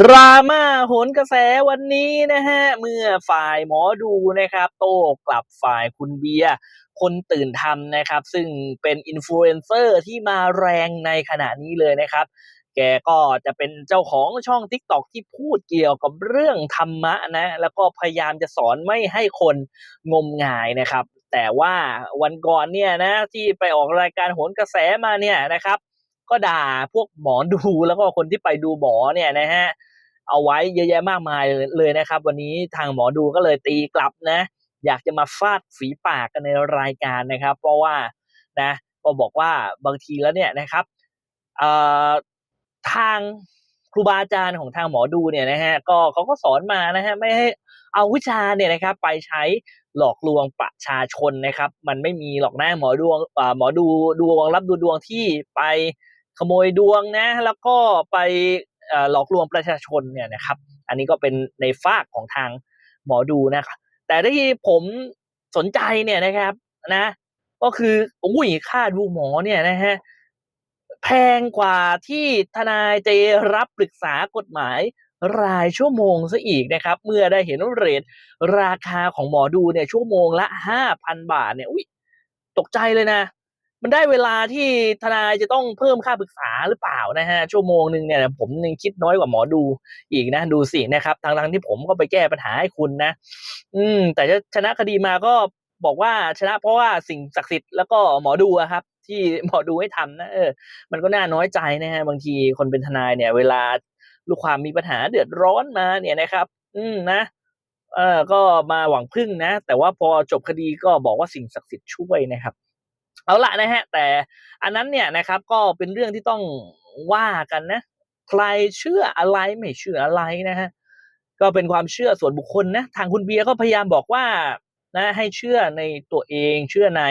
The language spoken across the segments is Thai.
ดราม่าโหนกระแสวันนี้นะฮะ เมื่อฝ่ายหมอดูนะครับ โต้กลับฝ่ายคุณเบียร์คนตื่นทำนะครับ ซึ่งเป็นอินฟลูเอนเซอร์ที่มาแรงในขณะนี้เลยนะครับ แกก็จะเป็นเจ้าของช่อง Tik t o อกที่พูดเกี่ยวกับเรื่องธรรมะนะ แล้วก็พยายามจะสอนไม่ให้คนงมงายนะครับ แต่ว่าวันก่อนเนี่ยนะที่ไปออกรายการโหนกระแสมาเนี่ยนะครับ ก็ด่าพวกหมอดูแล้วก็คนที่ไปดูหมอเนี่ยนะฮะเอาไว้เยอะแยะมากมายเลยนะครับ วันนี้ทางหมอดูก็เลยตีกลับนะ อยากจะมาฟาดฝีปากกันในรายการนะครับ เพราะว่านะก็บอกว่าบางทีแล้วเนี่ยนะครับทางครูบาอาจารย์ของทางหมอดูเนี่ยนะฮะก็เขาก็สอนมานะฮะไม่ให้เอาวิชาเนี่ยนะครับ ไปใช้หลอกลวงประชาชนนะครับ มันไม่มีหรอกนะหมอดวงหมอดูดวงรับดูดวงที่ไป ขโมยดวงนะ แล้วก็ไปหลอกลวงประชาชนเนี่ยนะครับ อันนี้ก็เป็นในฝากของทางหมอดูนะครับแต่ที่ผมสนใจเนี่ยนะครับนะก็คืออุ้ยค่าดูหมอเนี่ยนะฮะแพงกว่าที่ทนายเจรับปรึกษากฎหมายรายชั่วโมงซะอีกนะครับ เมื่อได้เห็นเรทราคาของหมอดูเนี่ยชั่วโมงละห้าพันบาทเนี่ยอุ้ยตกใจเลยนะ มันได้เวลาที่ทนายจะต้องเพิ่มค่าปรึกษาหรือเปล่านะฮะชั่วโมงหนึ่งเนี่ยผมยังคิดน้อยกว่าหมอดูอีกนะดูสินะครับทางทางที่ผมก็ไปแก้ปัญหาให้คุณนะ อืม แต่จะชนะคดีมาก็บอกว่าชนะเพราะว่าสิ่งศักดิ์สิทธิ์แล้วก็หมอดูครับ ที่หมอดูให้ทำนะเออมันก็น่าน้อยใจนะฮะบางทีคนเป็นทนายเนี่ย เวลาลูกความมีปัญหาเดือดร้อนมาเนี่ยนะครับ อืมนะเออก็มาหวังพึ่งนะ แต่ว่าพอจบคดีก็บอกว่าสิ่งศักดิ์สิทธิ์ช่วยนะครับ เอาละนะฮะ แต่อันนั้นเนี่ยนะครับก็เป็นเรื่องที่ต้องว่ากันนะ ใครเชื่ออะไรไม่เชื่ออะไรนะฮะก็เป็นความเชื่อส่วนบุคคลนะทางคุณเบียร์ก็พยายามบอกว่านะให้เชื่อในตัวเองเชื่อใน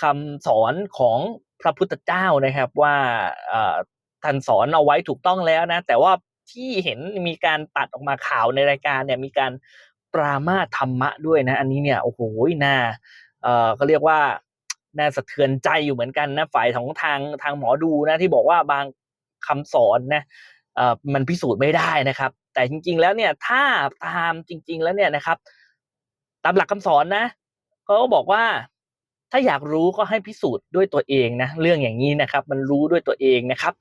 คำสอนของพระพุทธเจ้านะครับว่าท่านสอนเอาไว้ถูกต้องแล้วนะ แต่ว่าที่เห็นมีการตัดออกมาข่าวในรายการเนี่ยมีการปรามาธรรมะด้วยนะ อันนี้เนี่ยโอ้โหน่าเออก็เรียกว่า น่าสะเทือนใจอยู่เหมือนกันนะฝ่ายของทางทางหมอดูนะที่บอกว่าบางคำสอนนะเอ่อมันพิสูจน์ไม่ได้นะครับ แต่จริง ๆ แล้วเนี่ยถ้าตามจริง ๆ แล้วเนี่ยนะครับ ตามหลักคำสอนนะเขาก็บอกว่าถ้าอยากรู้ก็ให้พิสูจน์ด้วยตัวเองนะเรื่องอย่างนี้นะครับ มันรู้ด้วยตัวเองนะครับ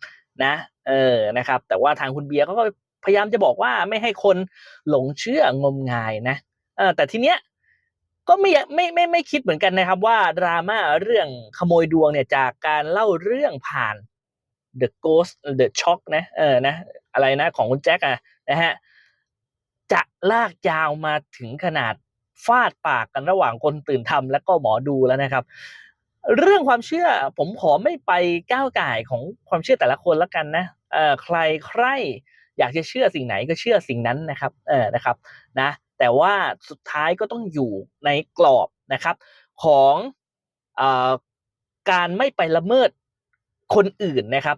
นะ เออนะครับ แต่ว่าทางคุณเบียร์เขาก็พยายามจะบอกว่าไม่ให้คนหลงเชื่องมงายนะเออแต่ทีเนี้ย ก็ไม่ไม่ไม่ไม่คิดเหมือนกันนะครับ ว่าดราม่าเรื่องขโมยดวงเนี่ยจากการเล่าเรื่องผ่าน The Ghost The Shock นะเออนะอะไรนะของคุณแจ็คอะนะฮะจะลากยาวมาถึงขนาดฟาดปากกันระหว่างคนตื่นทำและก็หมอดูแล้วนะครับ เรื่องความเชื่อผมขอไม่ไปก้าวไก่ของความเชื่อแต่ละคนแล้วกันนะเออใครใครอยากจะเชื่อสิ่งไหนก็เชื่อสิ่งนั้นนะครับ เออนะครับ นะ แต่ว่าสุดท้ายก็ต้องอยู่ในกรอบนะครับของอการไม่ไปละเมิดคนอื่นนะครับ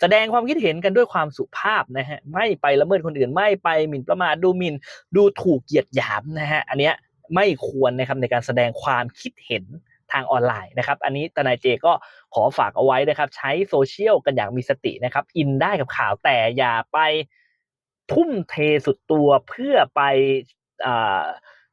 แสดงความคิดเห็นกันด้วยความสุภาพนะฮะไม่ไปละเมิดคนอื่น ไม่ไปหมิ่นประมาทดูหมิ่นดูถูกเหยียดหยามนะฮะอันเนี้ยไม่ควรนะครับในการแสดงความคิดเห็นทางออนไลน์นะครับ อันนี้ทนายเจก็ขอฝากเอาไว้นะครับ ใช้โซเชียลกันอย่างมีสตินะครับ อินได้กับข่าวแต่อย่าไป ทุ่มเทสุดตัวเพื่อไปอ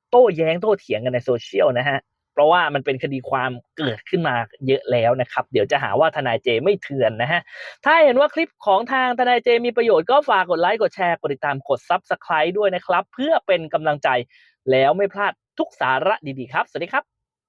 โต้แย้งโต้เถียงกันในโซเชียลนะฮะ เพราะว่ามันเป็นคดีความเกิดขึ้นมาเยอะแล้วนะครับ เดี๋ยวจะหาว่าทนายเจไม่เถื่อนนะฮะ ถ้าเห็นว่าคลิปของทางทนายเจมีประโยชน์ก็ฝากกดไลค์กดแชร์กดติดตามกด Subscribe ด้วยนะครับ เพื่อเป็นกำลังใจแล้วไม่พลาดทุกสาระดีๆครับ สวัสดีครับ